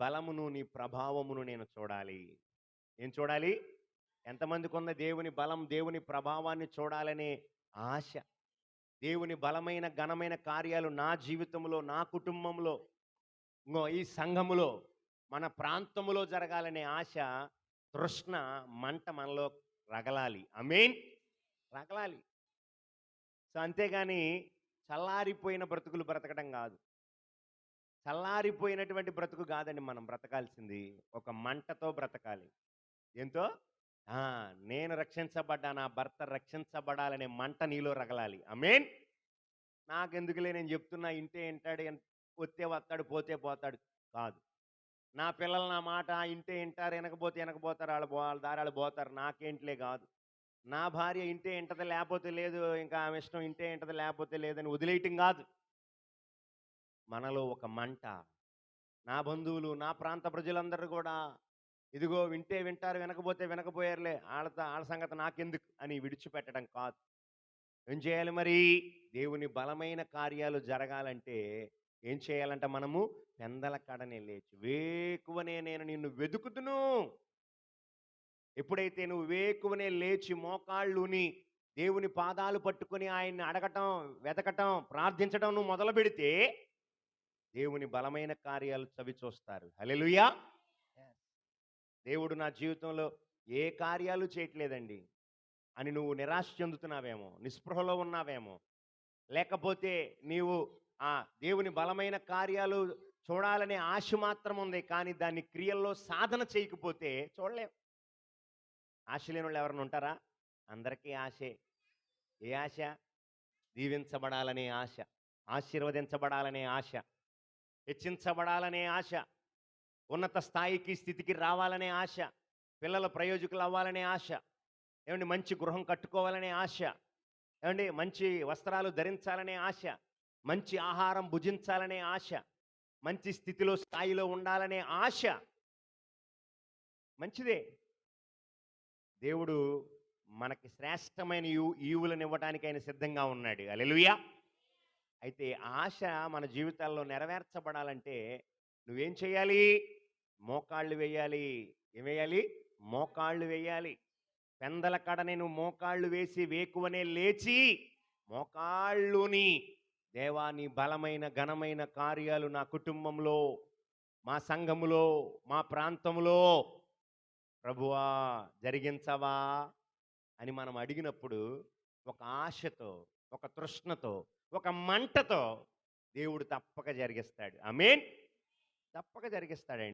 బలమును నీ ప్రభావమును నేను చూడాలి. ఏం చూడాలి? ఎంతమందికి ఉన్న దేవుని బలం దేవుని ప్రభావాన్ని చూడాలనే ఆశ. దేవుని బలమైన ఘనమైన కార్యాలు నా జీవితంలో నా కుటుంబంలో ఈ సంఘములో మన ప్రాంతములో జరగాలనే ఆశ తృష్ణ మంట మనలో రగలాలి. అమీన్ రగలాలి. సో అంతేగాని చల్లారిపోయిన బ్రతుకులు బ్రతకడం కాదు. చల్లారిపోయినటువంటి బ్రతుకు కాదండి మనం బ్రతకాల్సింది. ఒక మంటతో బ్రతకాలి. ఎంతో? నేను రక్షించబడ్డా నా భర్త రక్షించబడాలనే మంట నీలో రగలాలి. అమేన్ నాకెందుకులే నేను చెప్తున్నా ఇంటే ఇంటాడు వస్తే వస్తాడు పోతే పోతాడు. కాదు. నా పిల్లలు నా మాట ఇంటే వింటారు వెనకపోతే వెనకపోతారు వాళ్ళు వాళ్ళ దారాలు పోతారు నాకేంట్లే కాదు. నా భార్య ఇంటే ఇంటది లేకపోతే లేదు ఇంకా ఆమె ఇష్టం ఇంటే ఇంటది లేకపోతే లేదని వదిలేయటం కాదు. మనలో ఒక మంట. నా బంధువులు నా ప్రాంత ప్రజలందరూ కూడా ఇదిగో వింటే వింటారు వినకపోతే వినకపోయారులే వాళ్ళతో ఆళ్ళ సంగతి నాకెందుకు? అని విడిచిపెట్టడం కాదు. ఏం చేయాలి మరి? దేవుని బలమైన కార్యాలు జరగాలంటే ఏం చేయాలంటే మనము? పెందల కడనే లేచి వేకువనే నేను నిన్ను వెతుకుతును ఎప్పుడైతే నువ్వు వేకువనే లేచి మోకాళ్ళుని దేవుని పాదాలు పట్టుకొని ఆయన్ని అడగటం వెతకటం ప్రార్థించడం నువ్వు మొదలు పెడితే దేవుని బలమైన కార్యాలు చవి చూస్తారు. హల్లెలూయా! దేవుడు నా జీవితంలో ఏ కార్యాలు చేయట్లేదండి. అని నువ్వు నిరాశ చెందుతున్నావేమో నిస్పృహలో ఉన్నావేమో లేకపోతే నీవు ఆ దేవుని బలమైన కార్యాలు చూడాలనే ఆశ మాత్రం ఉంది కానీ దాన్ని క్రియల్లో సాధన చేయకపోతే చూడలేం. ఆశ లేని వాళ్ళు ఎవరైనా ఉంటారా? అందరికీ ఆశే. ఏ ఆశ? దీవించబడాలనే ఆశ ఆశీర్వదించబడాలనే ఆశ. హెచ్చించబడాలనే ఆశ ఉన్నత స్థాయికి స్థితికి రావాలనే ఆశ పిల్లల ప్రయోజకులు అవ్వాలనే ఆశ ఏమండి మంచి గృహం కట్టుకోవాలనే ఆశ ఏమండి మంచి వస్త్రాలు ధరించాలనే ఆశ మంచి ఆహారం భుజించాలనే ఆశ మంచి స్థితిలో స్థాయిలో ఉండాలనే ఆశ. మంచిదే. దేవుడు మనకి శ్రేష్టమైన యూ ఈవులను ఇవ్వడానికి ఆయన సిద్ధంగా ఉన్నాడు. అలెలుయా అయితే ఆశ మన జీవితాల్లో నెరవేర్చబడాలంటే నువ్వేం చేయాలి? మోకాళ్ళు వేయాలి. ఏం వేయాలి? మోకాళ్ళు వేయాలి. పెందల కడ నువ్వు మోకాళ్ళు వేసి వేకువనే లేచి మోకాళ్ళుని దేవా నీ బలమైన ఘనమైన కార్యాలు నా కుటుంబంలో మా సంఘములో మా ప్రాంతంలో ప్రభువా జరిగించవా అని మనం అడిగినప్పుడు ఒక ఆశతో ఒక తృష్ణతో ఒక మంటతో దేవుడు తప్పక జరిగిస్తాడు. ఆమేన్? తప్పక జరిగిస్తాడండి.